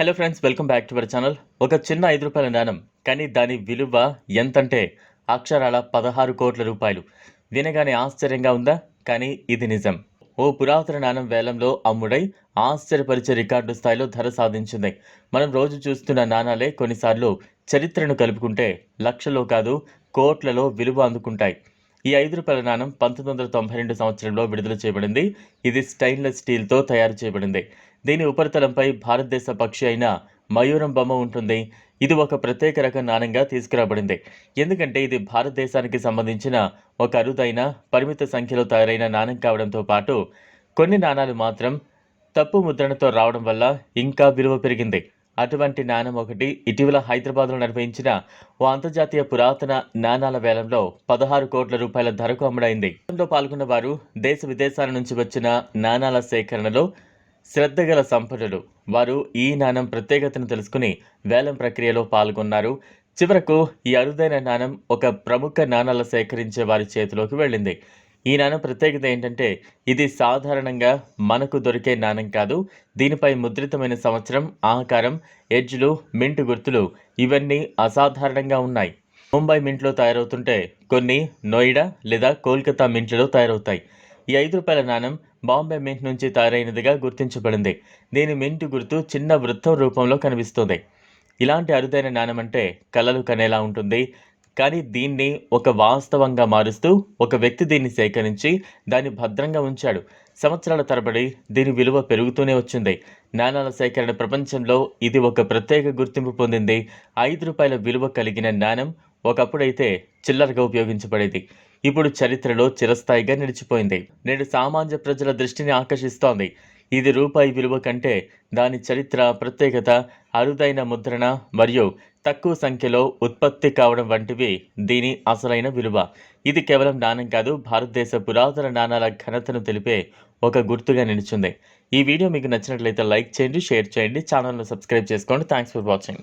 Hello friends welcome back to our channel ఒక చిన్న ఐదు రూపాయల నాణం కానీ దాని విలువ ఎంతంటే అక్షరాల పదహారు కోట్ల రూపాయలు. వినగానే ఆశ్చర్యంగా ఉందా? కానీ ఇది నిజం. ఓ పురాతన నాణం వేలంలో అమ్ముడై ఆశ్చర్యపరిచే రికార్డు స్థాయిలో ధర సాధించింది. మనం రోజు చూస్తున్న నాణాలే కొన్నిసార్లు చరిత్రను కలుపుకుంటే లక్షలో కాదు కోట్లలో విలువ అందుకుంటాయి. ఈ ఐదు రూపాయల నాణం పంతొమ్మిది వందల తొంభై రెండు సంవత్సరంలో విడుదల చేయబడింది. ఇది స్టెయిన్లెస్ స్టీల్తో తయారు చేయబడింది. దీని ఉపరితలంపై భారతదేశ పక్షి అయిన మయూరం బొమ్మ ఉంటుంది. ఇది ఒక ప్రత్యేక రకం నాణ్యంగా తీసుకురాబడింది. ఎందుకంటే ఇది భారతదేశానికి సంబంధించిన ఒక అరుదైన పరిమిత సంఖ్యలో తయారైన నాణ్యం కావడంతో పాటు కొన్ని నాణాలు మాత్రం తప్పు ముద్రణతో రావడం వల్ల ఇంకా విలువ పెరిగింది. అటువంటి నాణం ఒకటి ఇటీవల హైదరాబాద్లో నిర్వహించిన ఓ అంతర్జాతీయ పురాతన నాణాల వేలంలో పదహారు కోట్ల రూపాయల ధరకు అమ్ముడైంది. పాల్గొన్న వారు దేశ విదేశాల నుంచి వచ్చిన నాణాల సేకరణలో శ్రద్ధగల సంపన్నులు వారు ఈ నాణం ప్రత్యేకతను తెలుసుకుని వేలం ప్రక్రియలో పాల్గొన్నారు. చివరకు ఈ అరుదైన నాణం ఒక ప్రముఖ నాణాల సేకరించే వారి చేతిలోకి వెళ్ళింది. ఈ నాణం ప్రత్యేకత ఏంటంటే ఇది సాధారణంగా మనకు దొరికే నాణం కాదు. దీనిపై ముద్రితమైన సంవత్సరం ఆకారం ఎడ్జ్లు మింట్ గుర్తులు ఇవన్నీ అసాధారణంగా ఉన్నాయి. ముంబై మింట్లో తయారవుతుంటే కొన్ని నోయిడా లేదా కోల్కతా మింట్లలో తయారవుతాయి. ఈ ఐదు రూపాయల నాణం బాంబే మింట్ నుంచి తయారైనదిగా గుర్తించబడింది. దీని మింట్ గుర్తు చిన్న వృత్తం రూపంలో కనిపిస్తుంది. ఇలాంటి అరుదైన నాణం అంటే కలలు కనేలా ఉంటుంది. కానీ దీన్ని ఒక వాస్తవంగా మారుస్తూ ఒక వ్యక్తి దీన్ని సేకరించి దాన్ని భద్రంగా ఉంచాడు. సంవత్సరాల తరబడి దీని విలువ పెరుగుతూనే వచ్చింది. నాణాల సేకరణ ప్రపంచంలో ఇది ఒక ప్రత్యేక గుర్తింపు పొందింది. ఐదు రూపాయల విలువ కలిగిన నాణం ఒకప్పుడైతే చిల్లరగా ఉపయోగించబడేది. ఇప్పుడు చరిత్రలో చిరస్థాయిగా నిలిచిపోయింది. నేడు సామాన్య ప్రజల దృష్టిని ఆకర్షిస్తోంది. ఇది రూపాయి విలువ కంటే దాని చరిత్ర ప్రత్యేకత అరుదైన ముద్రణ మరియు తక్కువ సంఖ్యలో ఉత్పత్తి కావడం వంటివి దీని అసలైన విలువ. ఇది కేవలం నాణం కాదు భారతదేశ పురాతన నాణాల ఘనతను తెలిపే ఒక గుర్తుగా నిలిచింది. ఈ వీడియో మీకు నచ్చినట్లయితే లైక్ చేయండి షేర్ చేయండి ఛానల్ను సబ్స్క్రైబ్ చేసుకోండి. Thanks for watching.